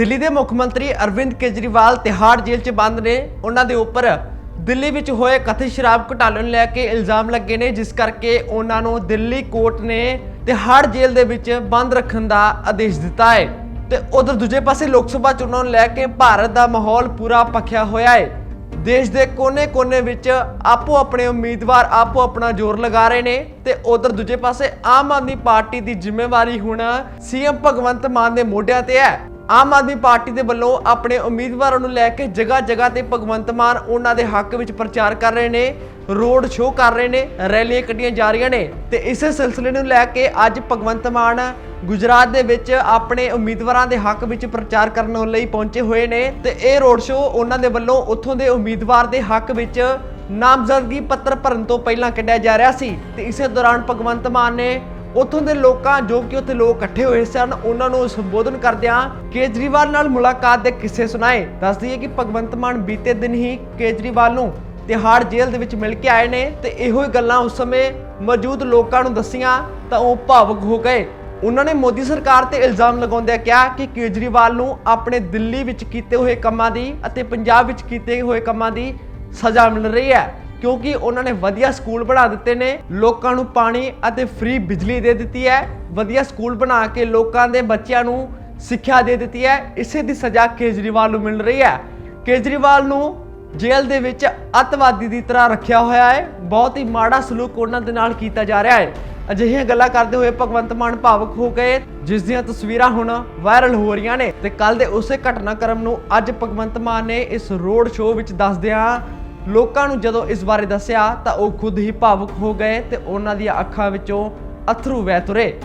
ਦਿੱਲੀ ਦੇ ਮੁੱਖ ਮੰਤਰੀ ਅਰਵਿੰਦ ਕੇਜਰੀਵਾਲ ਤਿਹਾੜ ਜੇਲ੍ਹ 'ਚ ਬੰਦ ਨੇ। ਉਹਨਾਂ ਦੇ ਉੱਪਰ ਦਿੱਲੀ ਵਿੱਚ ਹੋਏ ਕਥਿਤ ਸ਼ਰਾਬ ਘੁਟਾਲੇ ਨੂੰ ਲੈ ਕੇ ਇਲਜ਼ਾਮ ਲੱਗੇ ਨੇ, ਜਿਸ ਕਰਕੇ ਉਹਨਾਂ ਨੂੰ ਦਿੱਲੀ ਕੋਰਟ ਨੇ ਤਿਹਾੜ ਜੇਲ੍ਹ ਦੇ ਵਿੱਚ ਬੰਦ ਰੱਖਣ ਦਾ ਆਦੇਸ਼ ਦਿੱਤਾ ਹੈ। ਤੇ ਉਧਰ ਦੂਜੇ ਪਾਸੇ ਲੋਕ ਸਭਾ ਚੋਣਾਂ ਨੂੰ ਲੈ ਕੇ ਭਾਰਤ ਦਾ ਮਾਹੌਲ ਪੂਰਾ ਪੱਖਿਆ ਹੋਇਆ ਹੈ। ਦੇਸ਼ ਦੇ ਕੋਨੇ-ਕੋਨੇ ਵਿੱਚ ਆਪੋ ਆਪਣੇ ਉਮੀਦਵਾਰ ਆਪੋ ਆਪਣਾ ਜ਼ੋਰ ਲਗਾ ਰਹੇ ਨੇ ਤੇ ਉਧਰ ਦੂਜੇ ਪਾਸੇ ਆਮ ਆਦਮੀ ਪਾਰਟੀ ਦੀ ਜ਼ਿੰਮੇਵਾਰੀ ਹੁਣ ਸੀਐਮ ਭਗਵੰਤ ਮਾਨ ਦੇ ਮੋਢਿਆਂ ਤੇ ਹੈ। ਆਮ ਆਦਮੀ ਪਾਰਟੀ ਦੇ ਵੱਲੋਂ ਆਪਣੇ ਉਮੀਦਵਾਰਾਂ ਨੂੰ ਲੈ ਕੇ ਜਗ੍ਹਾ ਜਗ੍ਹਾ ਤੇ ਭਗਵੰਤ ਮਾਨ ਉਹਨਾਂ ਦੇ ਹੱਕ ਵਿੱਚ ਪ੍ਰਚਾਰ ਕਰ ਰਹੇ ਨੇ, ਰੋਡ ਸ਼ੋਅ ਕਰ ਰਹੇ ਨੇ, ਰੈਲੀਆਂ ਕੱਢੀਆਂ ਜਾ ਰਹੀਆਂ ਨੇ ਤੇ ਇਸੇ ਸਿਲਸਿਲੇ ਨੂੰ ਲੈ ਕੇ ਅੱਜ ਭਗਵੰਤ ਮਾਨ ਗੁਜਰਾਤ ਦੇ ਵਿੱਚ ਆਪਣੇ ਉਮੀਦਵਾਰਾਂ ਦੇ ਹੱਕ ਵਿੱਚ ਪ੍ਰਚਾਰ ਕਰਨ ਲਈ ਪਹੁੰਚੇ ਹੋਏ ਨੇ ਤੇ ਇਹ ਰੋਡ ਸ਼ੋਅ ਉਹਨਾਂ ਦੇ ਵੱਲੋਂ ਉੱਥੋਂ ਦੇ ਉਮੀਦਵਾਰ ਦੇ ਹੱਕ ਵਿੱਚ ਨਾਮਜ਼ਦਗੀ ਪੱਤਰ ਭਰਨ ਤੋਂ ਪਹਿਲਾਂ ਕੱਢਿਆ ਜਾ ਰਿਹਾ ਸੀ ਤੇ ਇਸੇ ਦੌਰਾਨ ਭਗਵੰਤ ਮਾਨ ਨੇ ਉੱਥੋਂ ਦੇ ਲੋਕਾਂ ਜੋ ਕਿ ਉੱਥੇ ਲੋਕ ਇਕੱਠੇ ਹੋਏ ਸਨ, ਉਹਨਾਂ ਨੂੰ ਸੰਬੋਧਨ ਕਰਦਿਆਂ ਕੇਜਰੀਵਾਲ ਨਾਲ ਮੁਲਾਕਾਤ ਦੇ ਕਿੱਸੇ ਸੁਣਾਏ। ਦੱਸਦੀ ਹੈ ਕਿ ਭਗਵੰਤ ਮਾਨ ਬੀਤੇ ਦਿਨ ਹੀ ਕੇਜਰੀਵਾਲ ਨੂੰ ਤਿਹਾੜ ਜੇਲ੍ਹ ਦੇ ਵਿੱਚ ਮਿਲ ਕੇ ਆਏ ਨੇ ਤੇ ਇਹੋ ਹੀ ਗੱਲਾਂ ਉਸ ਸਮੇਂ ਮੌਜੂਦ ਲੋਕਾਂ ਨੂੰ ਦੱਸੀਆਂ ਤਾਂ ਉਹ ਭਾਵੁਕ ਹੋ ਗਏ। ਉਹਨਾਂ ਨੇ ਮੋਦੀ ਸਰਕਾਰ ਤੇ ਇਲਜ਼ਾਮ ਲਗਾਉਂਦਿਆਂ ਕਿਹਾ ਕਿ ਕੇਜਰੀਵਾਲ ਨੂੰ ਆਪਣੇ ਦਿੱਲੀ ਵਿੱਚ ਕੀਤੇ ਹੋਏ ਕੰਮਾਂ ਦੀ ਅਤੇ ਪੰਜਾਬ ਵਿੱਚ ਕੀਤੇ ਹੋਏ ਕੰਮਾਂ ਦੀ ਸਜ਼ਾ ਮਿਲ ਰਹੀ ਹੈ। ਕਿਉਂਕਿ ਉਹਨਾਂ ਨੇ ਵਧੀਆ ਸਕੂਲ ਬਣਾ ਦਿੱਤੇ ਨੇ, ਲੋਕਾਂ ਨੂੰ ਪਾਣੀ ਅਤੇ ਫ੍ਰੀ ਬਿਜਲੀ ਦੇ ਦਿੱਤੀ ਹੈ। ਵਧੀਆ ਸਕੂਲ ਬਣਾ ਕੇ ਲੋਕਾਂ ਦੇ ਬੱਚਿਆਂ ਨੂੰ ਸਿੱਖਿਆ ਦੇ ਦਿੱਤੀ ਹੈ। ਇਸੇ ਦੀ ਸਜ਼ਾ ਕੇਜਰੀਵਾਲ ਨੂੰ ਮਿਲ ਰਹੀ ਹੈ। ਕੇਜਰੀਵਾਲ ਨੂੰ ਜੇਲ੍ਹ ਦੇ ਵਿੱਚ ਅੱਤਵਾਦੀ ਦੀ ਤਰ੍ਹਾਂ ਰੱਖਿਆ ਹੋਇਆ ਹੈ। ਬਹੁਤ ਹੀ ਮਾੜਾ ਸਲੂਕ ਉਹਨਾਂ ਦੇ ਨਾਲ ਕੀਤਾ ਜਾ ਰਿਹਾ ਹੈ। ਅਜਿਹੀਆਂ ਗੱਲਾਂ ਕਰਦੇ ਹੋਏ ਭਗਵੰਤ ਮਾਨ ਭਾਵੁਕ ਹੋ ਗਏ। ਜਿਸ ਦੀਆਂ ਤਸਵੀਰਾਂ ਹੁਣ ਵਾਇਰਲ ਹੋ ਰਹੀਆਂ ਨੇ। ਤੇ ਕੱਲ ਦੇ ਉਸੇ ਘਟਨਾਕ੍ਰਮ ਨੂੰ ਅੱਜ ਭਗਵੰਤ ਮਾਨ ਨੇ ਇਸ ਰੋਡ ਸ਼ੋਅ ਵਿੱਚ ਦੱਸਦਿਆਂ ਲੋਕਾਂ ਨੂੰ ਜਦੋਂ ਇਸ ਬਾਰੇ ਦੱਸਿਆ ਤਾਂ ਉਹ ਖੁਦ ਹੀ ਭਾਵੁਕ ਹੋ ਗਏ ਤੇ ਉਹਨਾਂ ਦੀਆਂ ਅੱਖਾਂ ਵਿੱਚੋਂ ਅਥਰੂ ਵਹਿ ਤੁਰੇ।